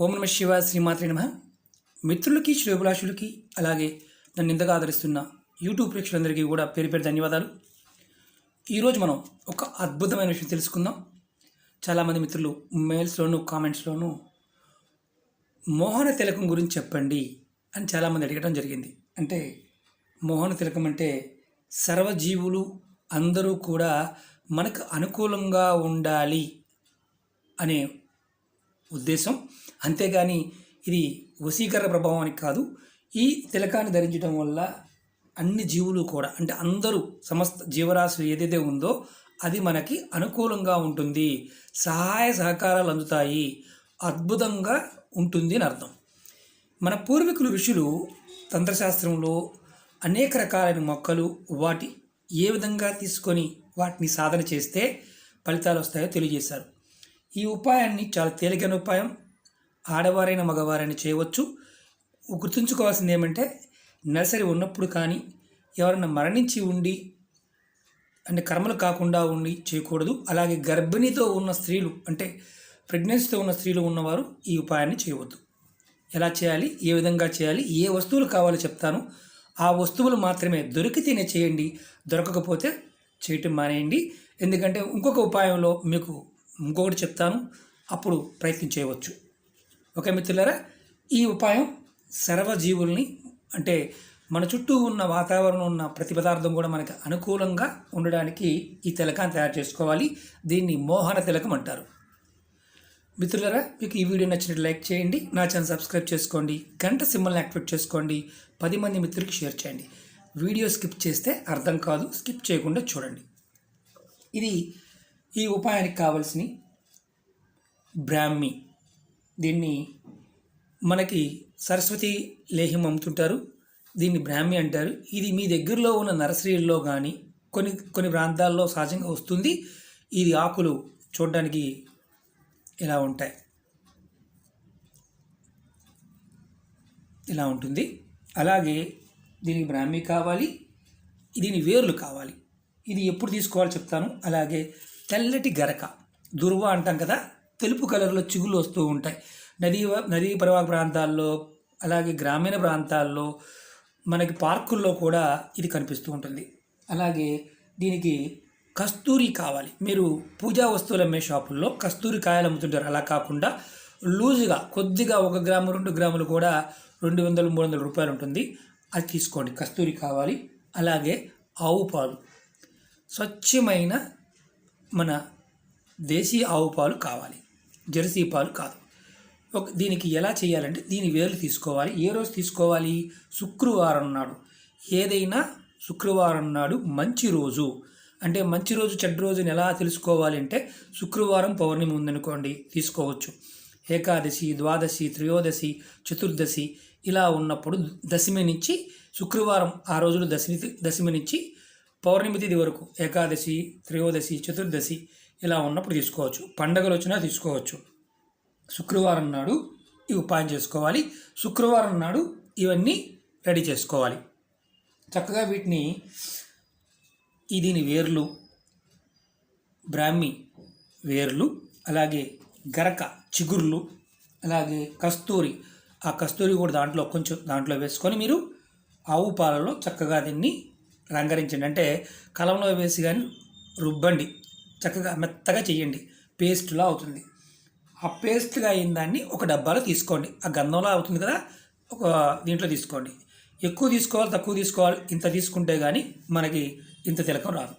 ఓం నమ శివ శ్రీమాత్రి నమ. మిత్రులకి శ్రేభిలాషులకి అలాగే నన్ను ఇంతగా ఆదరిస్తున్న యూట్యూబ్ ప్రేక్షకులందరికీ కూడా పేరు పేరు ధన్యవాదాలు. ఈరోజు మనం ఒక అద్భుతమైన విషయం తెలుసుకుందాం. చాలామంది మిత్రులు మెయిల్స్లోను కామెంట్స్లోను మోహన తిలకం గురించి చెప్పండి అని చాలామంది అడగడం జరిగింది. అంటే మోహన తిలకం అంటే సర్వజీవులు అందరూ కూడా మనకు అనుకూలంగా ఉండాలి అనే ఉద్దేశం. అంతేగాని ఇది వశీకరణ ప్రభావానికి కాదు. ఈ తిలకాన్ని ధరించడం వల్ల అన్ని జీవులు కూడా అంటే అందరూ సమస్త జీవరాశి ఏదైతే ఉందో అది మనకి అనుకూలంగా ఉంటుంది. సహాయ సహకారాలు అందుతాయి. అద్భుతంగా ఉంటుంది అని అర్థం. మన పూర్వీకులు ఋషులు తంత్రశాస్త్రంలో అనేక రకాలైన మొక్కలు వాటి ఏ విధంగా తీసుకొని వాటిని సాధన చేస్తే ఫలితాలు వస్తాయో తెలియజేశారు. ఈ ఉపాయాన్ని చాలా తేలికైన ఉపాయం. ఆడవారైన మగవారైనా చేయవచ్చు. గుర్తుంచుకోవాల్సింది ఏమంటే నర్సరీ ఉన్నప్పుడు కానీ ఎవరైనా మరణించి ఉండి అంటే కర్మలు కాకుండా ఉండి చేయకూడదు. అలాగే గర్భిణితో ఉన్న స్త్రీలు అంటే ప్రెగ్నెన్సీతో ఉన్న స్త్రీలు ఉన్నవారు ఈ ఉపాయాన్ని చేయవద్దు. ఎలా చేయాలి? ఏ విధంగా చేయాలి? ఏ వస్తువులు కావాలో చెప్తాను. ఆ వస్తువులు మాత్రమే దొరికితేనే చేయండి. దొరకకపోతే చేయటం మానేయండి. ఎందుకంటే ఇంకొక ఉపాయంలో మీకు ఇంకొకటి చెప్తాను. అప్పుడు ప్రయత్నం చేయవచ్చు. ఓకే మిత్రులారా? ఈ ఉపాయం సర్వజీవుల్ని అంటే మన చుట్టూ ఉన్న వాతావరణం ఉన్న ప్రతి పదార్థం కూడా మనకి అనుకూలంగా ఉండడానికి ఈ తిలకాన్ని తయారు చేసుకోవాలి. దీన్ని మోహన తిలకం అంటారు. మిత్రులరా మీకు ఈ వీడియో నచ్చినట్టు లైక్ చేయండి. నా ఛానల్ సబ్స్క్రైబ్ చేసుకోండి. గంట సింబల్ని యాక్టివేట్ చేసుకోండి. పది మంది మిత్రులకి షేర్ చేయండి. వీడియో స్కిప్ చేస్తే అర్థం కాదు. స్కిప్ చేయకుండా చూడండి. ఇది ఈ ఉపాయానికి కావలసిన బ్రాహ్మి. దీన్ని మనకి సరస్వతి లేహ్యం అమ్ముతుంటారు. దీన్ని బ్రాహ్మి అంటారు. ఇది మీ దగ్గరలో ఉన్న నర్సరీల్లో కానీ కొన్ని కొన్ని ప్రాంతాల్లో సహజంగా వస్తుంది. ఇది ఆకులు చూడడానికి ఇలా ఉంటాయి. ఇలా ఉంటుంది. అలాగే దీనికి బ్రాహ్మి కావాలి. దీని వేర్లు కావాలి. ఇది ఎప్పుడు తీసుకోవాలో చెప్తాను. అలాగే తెల్లటి గరక. దుర్వ అంటాం కదా తెలుపు కలర్లో చిగుళ్ళు వస్తూ ఉంటాయి. నదీ నదీ పర్వత ప్రాంతాల్లో అలాగే గ్రామీణ ప్రాంతాల్లో మనకి పార్కుల్లో కూడా ఇది కనిపిస్తూ ఉంటుంది. అలాగే దీనికి కస్తూరి కావాలి. మీరు పూజా వస్తువులు అమ్మే షాపుల్లో కస్తూరి కాయలు అమ్ముతుంటారు. అలా కాకుండా లూజుగా కొద్దిగా ఒక గ్రాము రెండు గ్రాములు కూడా రెండు వందలు మూడు వందల రూపాయలు ఉంటుంది. అది తీసుకోండి. కస్తూరి కావాలి. అలాగే ఆవు పాలు. స్వచ్ఛమైన మన దేశీయ ఆవు పాలు కావాలి. జెర్సీ పాలు కాదు. ఒక దీనికి ఎలా చేయాలంటే దీని వేలు తీసుకోవాలి. ఏ రోజు తీసుకోవాలి? శుక్రవారం నాడు. ఏదైనా శుక్రవారం నాడు మంచి రోజు. అంటే మంచి రోజు చెడ్డ రోజుని ఎలా తెలుసుకోవాలి అంటే శుక్రవారం పౌర్ణమి ఉందనుకోండి తీసుకోవచ్చు. ఏకాదశి ద్వాదశి త్రయోదశి చతుర్దశి ఇలా ఉన్నప్పుడు దశమి నుంచి శుక్రవారం ఆ రోజులు దశమి దశమి నుంచి పౌర్ణమి తిథి వరకు ఏకాదశి త్రయోదశి చతుర్దశి ఇలా ఉన్నప్పుడు తీసుకోవచ్చు. పండగలు వచ్చినా తీసుకోవచ్చు. శుక్రవారం నాడు ఈ ఉపాయం చేసుకోవాలి. శుక్రవారం నాడు ఇవన్నీ రెడీ చేసుకోవాలి. చక్కగా వీటిని ఈ దీని వేర్లు బ్రాహ్మి వేర్లు అలాగే గరక చిగుర్లు అలాగే కస్తూరి. ఆ కస్తూరి కూడా దాంట్లో కొంచెం దాంట్లో వేసుకొని మీరు ఆవు పాలలో చక్కగా దీన్ని రంగరించండి అంటే కలంలో వేసి కానీ రుబ్బండి చక్కగా మెత్తగా చేయండి పేస్ట్లా అవుతుంది. ఆ పేస్ట్గా అయిన దాన్ని ఒక డబ్బాలో తీసుకోండి. ఆ గంధంలో అవుతుంది కదా ఒక దీంట్లో తీసుకోండి. ఎక్కువ తీసుకోవాలి తక్కువ తీసుకోవాలి ఇంత తీసుకుంటే కానీ మనకి ఇంత తిలకం రాదు.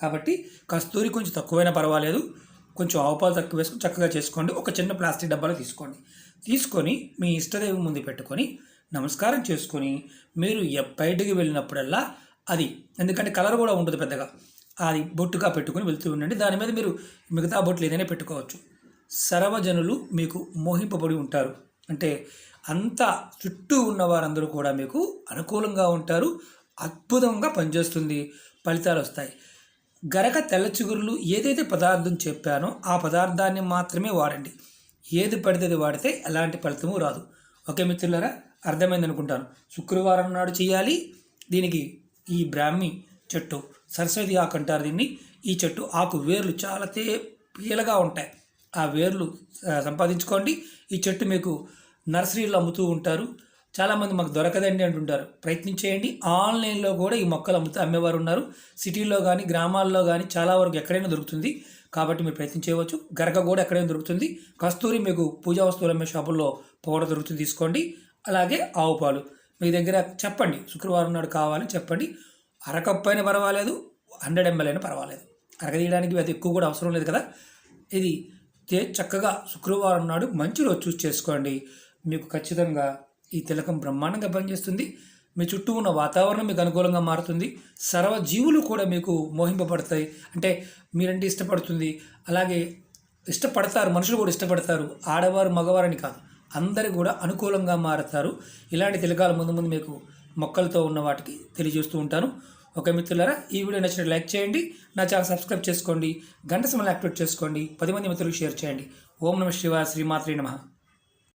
కాబట్టి కస్తూరి కొంచెం తక్కువైనా పర్వాలేదు. కొంచెం ఆవుపాలు తక్కువ వేసుకొని చక్కగా చేసుకోండి. ఒక చిన్న ప్లాస్టిక్ డబ్బాలో తీసుకోండి. తీసుకొని మీ ఇష్టదేవి ముందు పెట్టుకొని నమస్కారం చేసుకొని మీరు ఎ- బయటికి వెళ్ళినప్పుడల్లా అది. ఎందుకంటే కలర్ కూడా ఉండదు పెద్దగా. అది బొట్టుగా పెట్టుకుని వెళ్తూ ఉండండి. దాని మీద మీరు మిగతా బొట్లు ఏదైనా పెట్టుకోవచ్చు. సర్వజనులు మీకు మోహింపబడి ఉంటారు. అంటే అంతా చుట్టూ ఉన్న వారందరూ కూడా మీకు అనుకూలంగా ఉంటారు. అద్భుతంగా పనిచేస్తుంది. ఫలితాలు వస్తాయి. గరక తెల్ల చిగురులు ఏదైతే పదార్థం చెప్పానో ఆ పదార్థాన్ని మాత్రమే వాడండి. ఏది పడితే అది వాడితే ఎలాంటి ఫలితము రాదు. ఓకే మిత్రులారా అర్థమైంది అనుకుంటాను శుక్రవారం నాడు చేయాలి. దీనికి ఈ బ్రాహ్మి చెట్టు సరస్వతి ఆకు అంటారు దీన్ని. ఈ చెట్టు ఆకు వేర్లు చాలా తే పీలగా ఉంటాయి. ఆ వేర్లు సంపాదించుకోండి. ఈ చెట్టు మీకు నర్సరీలో అమ్ముతూ ఉంటారు. చాలామంది మాకు దొరకదండి అంటుంటారు. ప్రయత్నించేయండి. ఆన్లైన్లో కూడా ఈ మొక్కలు అమ్ముతూ అమ్మేవారు ఉన్నారు. సిటీల్లో కానీ గ్రామాల్లో కానీ చాలా వరకు ఎక్కడైనా దొరుకుతుంది. కాబట్టి మీరు ప్రయత్నం చేయవచ్చు. గరక కూడా ఎక్కడైనా దొరుకుతుంది. కస్తూరి మీకు పూజా వస్తువులు అమ్మే షాపుల్లో పౌడర్ దొరుకుతుంది తీసుకోండి. అలాగే ఆవు పాలు. మీ దగ్గర చెప్పండి. శుక్రవారం నాడు కావాలి చెప్పండి. అరకప్పు అయినా పర్వాలేదు హండ్రెడ్ ఎంఎల్ అయినా పర్వాలేదు. అరగ తీయడానికి అది ఎక్కువ కూడా అవసరం లేదు కదా. ఇది చక్కగా శుక్రవారం నాడు మంచి రోజు చూస్ చేసుకోండి. మీకు ఖచ్చితంగా ఈ తిలకం బ్రహ్మాండంగా పనిచేస్తుంది. మీ చుట్టూ ఉన్న వాతావరణం మీకు అనుకూలంగా మారుతుంది. సర్వజీవులు కూడా మీకు మోహింపబడతాయి. అంటే మీరంటే ఇష్టపడుతుంది. అలాగే ఇష్టపడతారు మనుషులు కూడా ఇష్టపడతారు. ఆడవారు మగవారని కాదు. అందరు కూడా అనుకూలంగా మారుతారు. ఇలాంటి తిలకాలు ముందు ముందు మీకు మొక్కలతో ఉన్న వాటికి తెలియజేస్తూ ఉంటాను. ఓకే మిత్రులారా ఈ వీడియో నచ్చినట్టు లైక్ చేయండి. నా ఛానల్ సబ్స్క్రైబ్ చేసుకోండి. గంట సమయం యాక్టివేట్ చేసుకోండి. పది మంది మిత్రులకు షేర్ చేయండి. ఓం నమ శివ శ్రీమాత్రి నమ.